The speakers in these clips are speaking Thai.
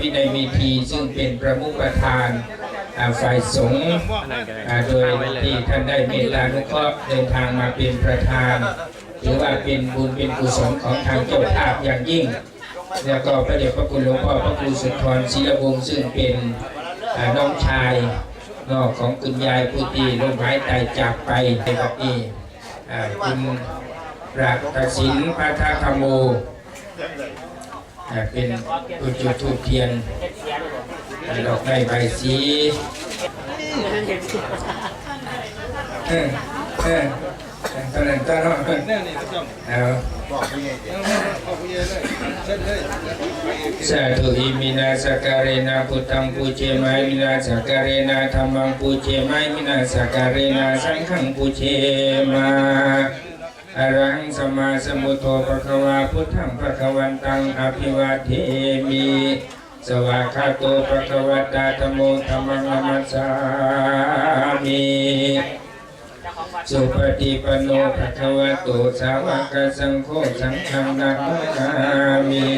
วินัยเมธีซึ่งเป็นประมุขประธานฝ่ายสงฆ์โดยที่ท่านได้เมตตานุเคราะห์เดินทางมาเป็นประธานถือว่าเป็นบุญเป็นกุศลของทางเจ้าภาพอย่างยิ่ง แล้วก็พระเดชพระคุณหลวงพ่อพระครูสุนทรศิลวงศ์ซึ่งเป็นน้องชายนอกของคุณยายผู้ที่ลมหายใจจากไปในวันนี้คุณปราศสินพัทธรรมโม อ่เป็นผู้จุดทูเทียนอ่ดอกไม้ใบสีเออเออตอนนั้นตอนนั้นเอาสาธุอิมินาสการเรนะพุทธังปูเจไมมินาสการเรนะธรรมังปูเจไมมินาสการเรนะสังฆังปูเจมา อรังสมาสมุทโธปะควาพุทธังปะควันตังอภิวาเทมิสวากาโตปะควะตาธมโมธรรมังนัมสสามิสุปฏิปโนภคะวะโตสาวกสังโฆสังฆังนามามิ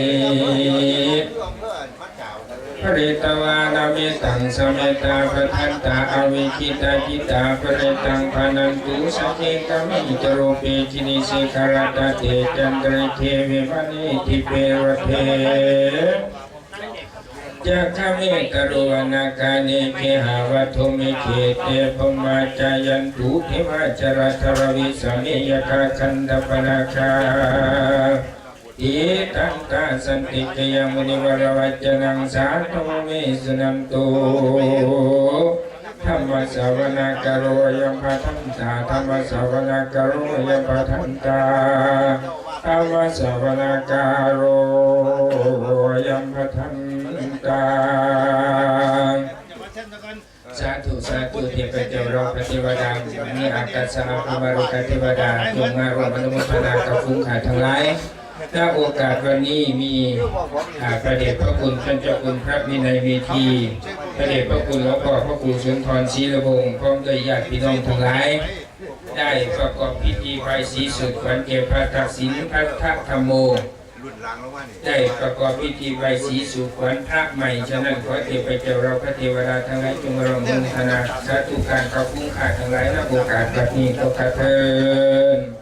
ปริตวานามิตังสเมตาปทันตาอวิคิตาจิตาปริตังพานันตุสเจกามิจโรเปจินิสิกรตเตจันตรเทวิมณีทิเปรเทจักขเมตรุวนาคาเนเคหาวัตุมิเขเตปมาจายันตุเทวาจรัทรวิสเมยคาคันดปนาคา อิตังตาสันติเกยมุนิวรวัจนังสาธุเมสุนันตุธรรมสาวนาการโรยัมพัทันตาธรรมสาวนาการโรยัมพัทันตาธรรมสาวนาการโรยัมพัทันตาสาธุสาธุเทพเจ้ารองพระเทวดามีอากาศอาภมารุกเทวดาจงมารวมอนุโมทนากับฟุ้งขาทั้งหลาย ณโอกาสวันนี้มีอาพระเดชพระคุณท่านเจ้าคุณพระวินัยเมธีพระเดชพระคุณหลวงพ่อพระครูสุนทรศรีระวงศ์พร้อมด้วยญาติพี่น้องทั้งหลาย ได้ประกอบพิธีไปสีสุดวันเก็บพระทักษิณพัทธธรรมโมได้ประกอบพิธีไหว้สีสุขวัญพระใหม่ ฉะนั้นขอเทพเจ้าเราพระเทวดาทั้งหลายจงรองมุทนาสาธุการเขาคุ้มค่าทั้งหลายณโอกาสแบบนี้ก็กระเทิน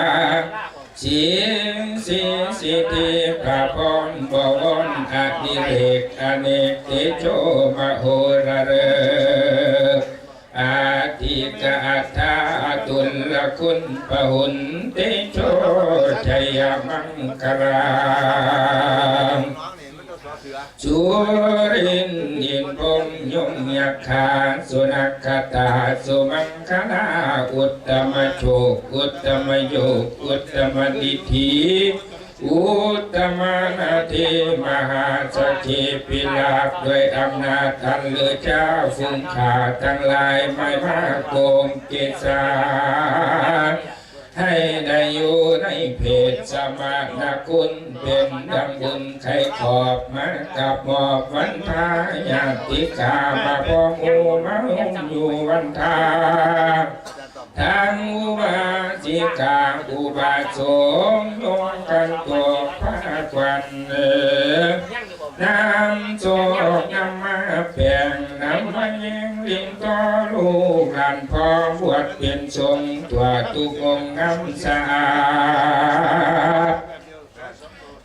อดิเรกอเนกเตโชมโหระเรออาทิกะอัตาตุลคุณปะหุนเตโชชัยมังคลังสุรินยินพงยงยักขาสุนักขตาสุมังคลาอุตตมโชอุตตมโยกอุตตมดิธี อุตตมนาเทมหาสจเจปิลาด้วยอำนาจอันเหลือเจ้าฟุ้งขาทั้งหลายไม่มาโกงเกษาให้ได้อยู่ในเพศสมานาคุณเป็นดังบุญไขขอบมากับหมอบวันทาญาติกามาพองอูมาหุมอยู่วันทา ทางอุบาสิกาอุบาสงลงกันตัวพระควันเอน้ำโจกน้ำมาแปลงน้ำมาเยงลิงก็ลูกหลานพอบวชเป็นทรงตัวตุกงค์งามสะอาด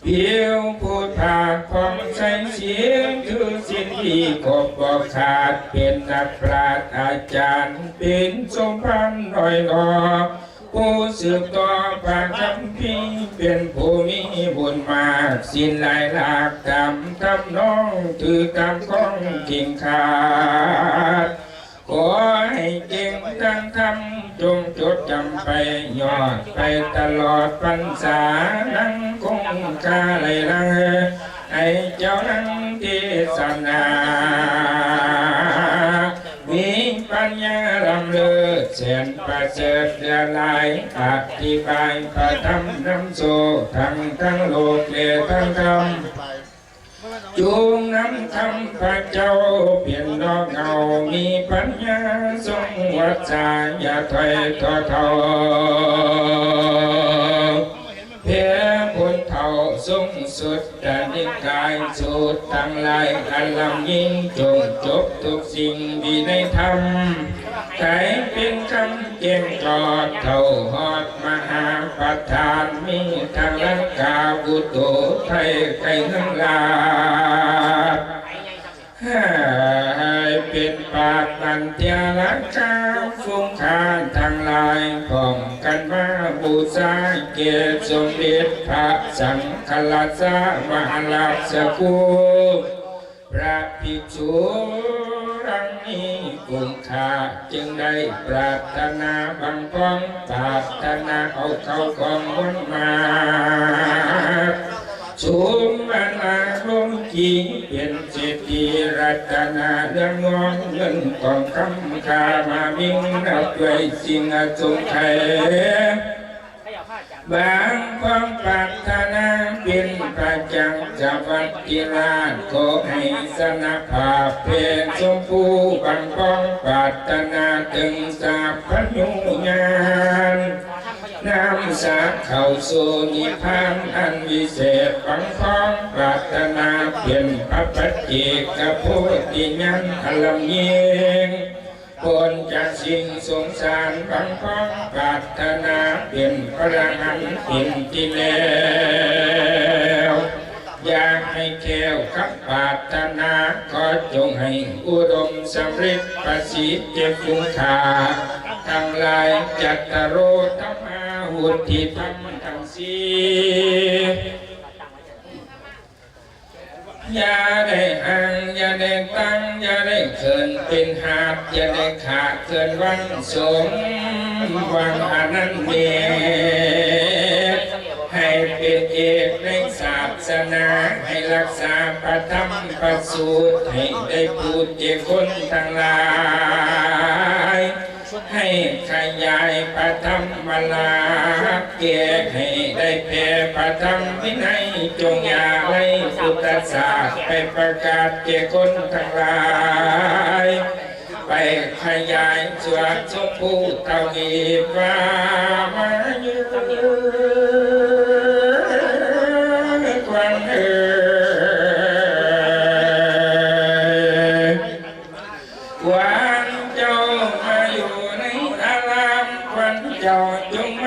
เพียวพูดผาดพองใสเสียงคือสิ่งที่กบบอกขาดเป็นนักปราชญ์อาจารย์ เป็นสมพันธ์ลอยลอผู้สืบต่อพระคำพีร์เป็นผู้มีบุญมากสิ้นหลายหลากกรรมทำน้องถือกรรมของกิ่งขาด ขอให้เก่งทั้งทำจงจดจำไปยอดไปตลอดพรรษานั่งคงกาไหลลังให้เจ้านั่งเทศนามีปัญญาลำเลิศเสียนประเสริฐเดือหลายอธิบายพระธรรมนำโสทั้งทั้งโลกแลทั้งธรรม จูงนำทำพระเจ้าเปลี่ยนดอกเงา มีปัญญาทรงวัจจาอย่าถอยทอทอเพียพุนเท่าทรงสุดตานิกายสุดทั้งหลายอันลำยิ่งจงจบทุกสิ่งดีในธรรมใครเป็นคำเก่งกอดเท่าหอดมหาประธานมีทางลังกาบุโตไทยไก่ทั้งหลาย ให้เป็นปากนันเทียรักกาฟุ้งคานทางลายผ่องกันมาบูชาเกียรติสมเด็จพระสังฆราชมหาราชกุลพระภิกษุรังนี้กุมค่าจึงได้ปรารถนาบังกองปรารถนาเอาเข้ากองมุนมา ชุมบันมาลงจีเป็นเศรษฐีรัตนาเรื่องงอนเงินกองคำคามามิ่งนับด้วยสิ่งอสงไขยบางความปรารถนาเป็นประจังจะวัดกิลาขอให้สนภาพเป็นสมภูบังป้องปรารถนาถึงสาพยุญาน น้ำสาเข้าสู่นิพพานอันวิเศษฝังคองปรารถนาเปลี่ยนพระปัจเจกพุทธิยันอลัมเยงพ้นจากสิ่งสงสารฝังคองปรารถนาเปลี่ยนพระหันต์เป็นที่แล้วอยากให้แก้วขับปารถนาขอจงให้อุดมสำเร็จประสิทธิ์เจ็บคุ้มค่าทั้งหลายจัตตารโรธรรมาหุติธรรมทั้งสี่อย่าได้ห่างอย่าได้ตั้งอย่าได้เขินเป็นหาดอย่าได้ขาดเกินวันสมวังอนันเดชให้เป็นเอกในศาสนาให้รักษาประธรรมประสูตรให้ได้พูดเจคนทั้งหลาย ให้ขยายประธรรมลาเกียรติให้ได้แผ่ประธรรมวินัยจงอย่าไว้พุทธศาสตร์ไปประกาศเก่คนทั้งหลายไปขยายสวดชมภูเทวีฟ้ามายื วันเจ้าจงม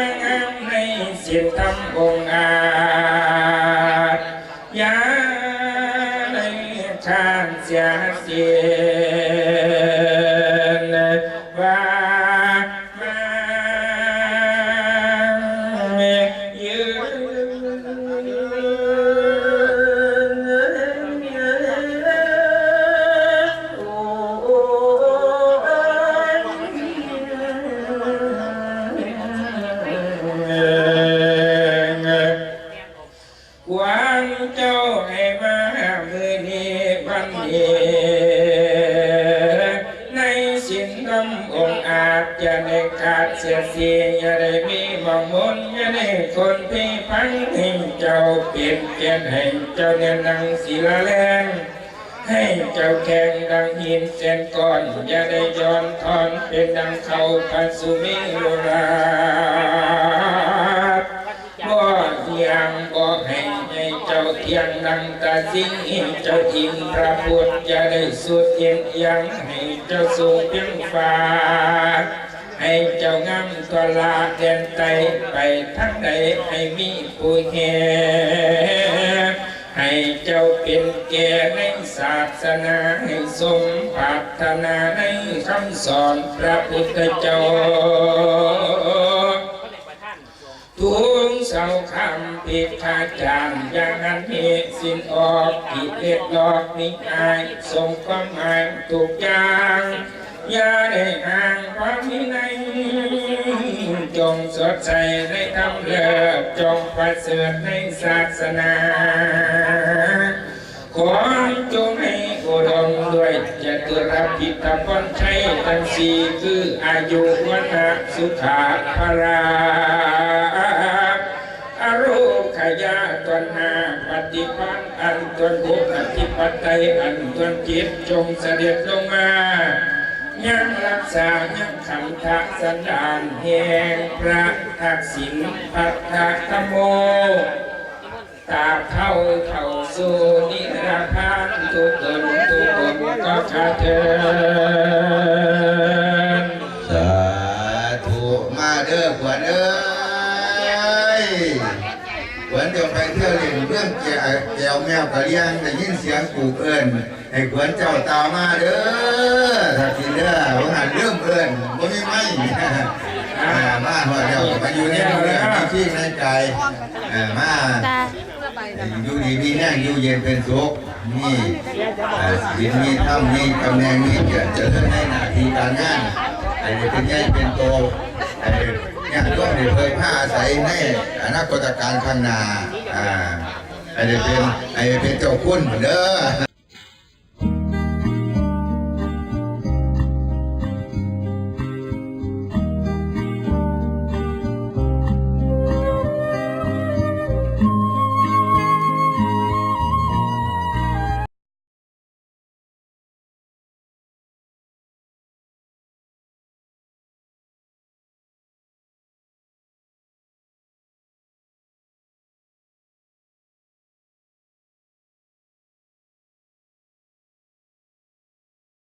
สินธรรมองค์อาจจะได้ขาดเสียเสียอย่าได้มีมองมนอย่าได้คนที่พังให้เจ้าเปลี่ยนเปลี่ยนให้เจ้าเนียนังศิลาแรงให้เจ้าแข่งดังหินเส้นก่อนอย่าได้ย้อนทอนเป็นดังเขาพัสุมิโลราชบ่เที่ยงบ่ ให้ให้เจ้าเทียงดังตาสิงห้เจ้าทิงพระพุทธจะได้สุดเอียงเอียงให้เจ้าสูงเพียงฟ้าให้เจ้างามตัวลาเดินไตไปทั้งใดให้มีผู้แห่ให้เจ้าเป็นแก่ในศาสนาให้สมปรารถนาในคำสอนพระพุทธเจ้า เสาคำผิดขาจารอย่างนั้นเหตุสิ้นออกกิเลสหลอกนิอายสมความหมายทุกอย่างอย่าได้ห่างความวินัยจงสดใสในธรรมเลิศจงประเสริฐในศาสนาขอจงให้อุดมด้วยจะตุรพิธพลชัยทั้งสี่คืออายุวันะสุขาภราอา นอันตวนบุปฏิปัตไตยอันตวนจิตจงเสด็จลงมายังรักษายังคำทักสันดานแห่งพระทักษิณพัทธโม ตาเท่าเท่าสู่นิรันดร์ทุกตนทุกคนก็ขาเทินสาธุมาเด้อขวัญเอ้ ขวัญจะไปเที่ยวเล่นเรื่องแก่แก้วแมวกะเลี้ยงได้ยินเสียงกูเอิ้นให้ขวัญเจ้าตามมาเด้อถ้าทีเด้อว่าหันเริ่มเอิ้นบ่มีไม่อ่มาหัวเดียวมาอยู่ในเรื่องมีที่ในใจมาอยู่ดีมีแน่อยู่เย็นเป็นสุขนี่อ่าศีลมีธรรมมีตำแหน่งมีเกียรติเจริญในหน้าที่การงาน อ้เป็นใหญ่เป็นโตไอ้เนี่ยร่วมได้เคยผ้าอาศัยในอนาคตการข้างหน้าอ่าไอ้เป็นไอ้เป็นเจ้าคุณเด้อ